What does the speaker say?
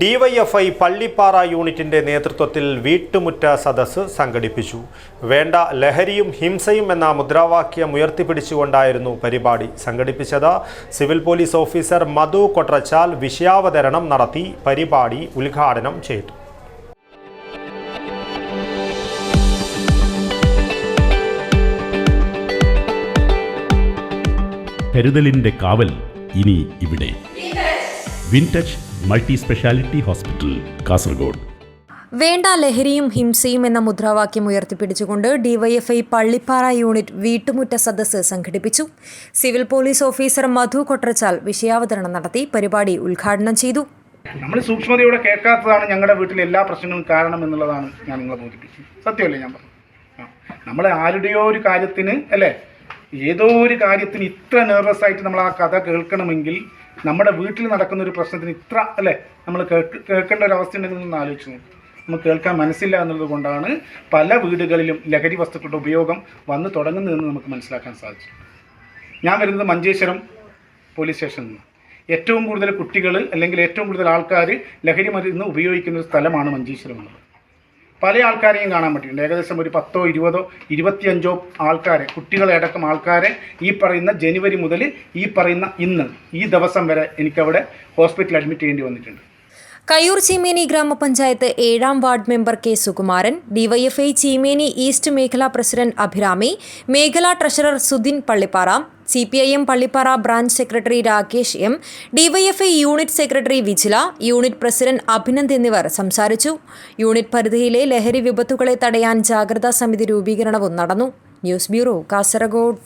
DYFI Pallippara യൂണിറ്റിന്റെ നേതൃത്വത്തിൽ വീട്ടുമുറ്റ സദസ് സംഘടിപ്പിച്ചു. വേണ്ട ലഹരിയും ഹിംസയും എന്ന മുദ്രാവാക്യം ഉയർത്തിപ്പിടിച്ചുകൊണ്ടായിരുന്നു പരിപാടി സംഘടിപ്പിച്ചത്. Civil police officer Madhu Kotrachal വിഷയാവതരണം നടത്തി പരിപാടി ഉദ്ഘാടനം ചെയ്തു. കരുതലിന്റെ കാവൽ ഇനി ഇവിടെ. Wintouch multi speciality hospital Kasaragod. വേണ്ട ലഹരിയും ഹിംസയും എന്ന മുദ്രാവാക്യം ഉയർത്തിപ്പിടിച്ചുകൊണ്ട് ഡിവൈഎഫ്ഐ പള്ളിപ്പാറ യൂണിറ്റ് വീട്ടുമുറ്റ സദസ്സ് സംഘടിപ്പിച്ചു. Civil police officer Madhu Kotrachal വിഷയാവതരണം നടത്തി പരിപാടി ഉദ്ഘാടനം ചെയ്തു. നമ്മൾ സൂക്ഷ്മതയോടെ കേൾക്കാത്തതാണ് ഞങ്ങളുടെ വീട്ടിലെ എല്ലാ പ്രശ്നങ്ങളും കാരണം എന്നുള്ളതാണ് ഞാൻ നിങ്ങളെ ബോധിപ്പിച്ചത്. സത്യമല്ലേ ഞാൻ പറഞ്ഞു നമ്മൾ ആരുടെയോ ഒരു കാര്യത്തിന് അല്ലേ? ഏതോ ഒരു കാര്യത്തിന് ഇത്ര നെർവസ് ആയിട്ട് നമ്മൾ ആ കഥ കേൾക്കണമെങ്കിൽ നമ്മുടെ വീട്ടിൽ നടക്കുന്ന ഒരു പ്രശ്നത്തിന് ഇത്ര അല്ലേ? നമ്മൾ കേൾക്ക് കേൾക്കേണ്ട ഒരു അവസ്ഥ ഉണ്ടെങ്കിൽ ഒന്ന് ആലോചിച്ച് നോക്കും. നമുക്ക് കേൾക്കാൻ മനസ്സില്ല എന്നുള്ളത് കൊണ്ടാണ് പല വീടുകളിലും ലഹരി വസ്തുക്കളുടെ ഉപയോഗം വന്നു തുടങ്ങുന്നതെന്ന് നമുക്ക് മനസ്സിലാക്കാൻ സാധിച്ചു. ഞാൻ വരുന്നത് മഞ്ചേശ്വരം പോലീസ് സ്റ്റേഷനിൽ നിന്ന്. ഏറ്റവും കൂടുതൽ കുട്ടികൾ അല്ലെങ്കിൽ ഏറ്റവും കൂടുതൽ ആൾക്കാർ ലഹരി മരുന്ന് ഉപയോഗിക്കുന്ന ഒരു സ്ഥലമാണ് മഞ്ചേശ്വരം എന്നുള്ളത്. പല ആൾക്കാരെയും കാണാൻ പറ്റിയിട്ടുണ്ട് ഏകദേശം ഒരു പത്തോ ഇരുപതോ ഇരുപത്തിയഞ്ചോ ആൾക്കാരെ കുട്ടികളടക്കം ആൾക്കാരെ ഈ പറയുന്ന ജനുവരി മുതൽ ഈ പറയുന്ന ഇന്ന് ഈ ദിവസം വരെ എനിക്കവിടെ ഹോസ്പിറ്റലിൽ അഡ്മിറ്റ് ചെയ്യേണ്ടി വന്നിട്ടുണ്ട്. കയ്യൂർ ചീമേനി ഗ്രാമപഞ്ചായത്ത് ഏഴാം ward member K Sukumaran DYFI Cheemeni east മേഖലാ പ്രസിഡന്റ് അഭിരാമി മേഖലാ treasurer Sudin Pallippara C P I M Pallippara branch secretary Rakesh M DYFI unit secretary Vijila unit president Abhinand എന്നിവർ സംസാരിച്ചു. യൂണിറ്റ് പരിധിയിലെ ലഹരി വിപത്തുകളെ തടയാൻ ജാഗ്രതാ സമിതി രൂപീകരണവും നടന്നു. News bureau Kasaragod.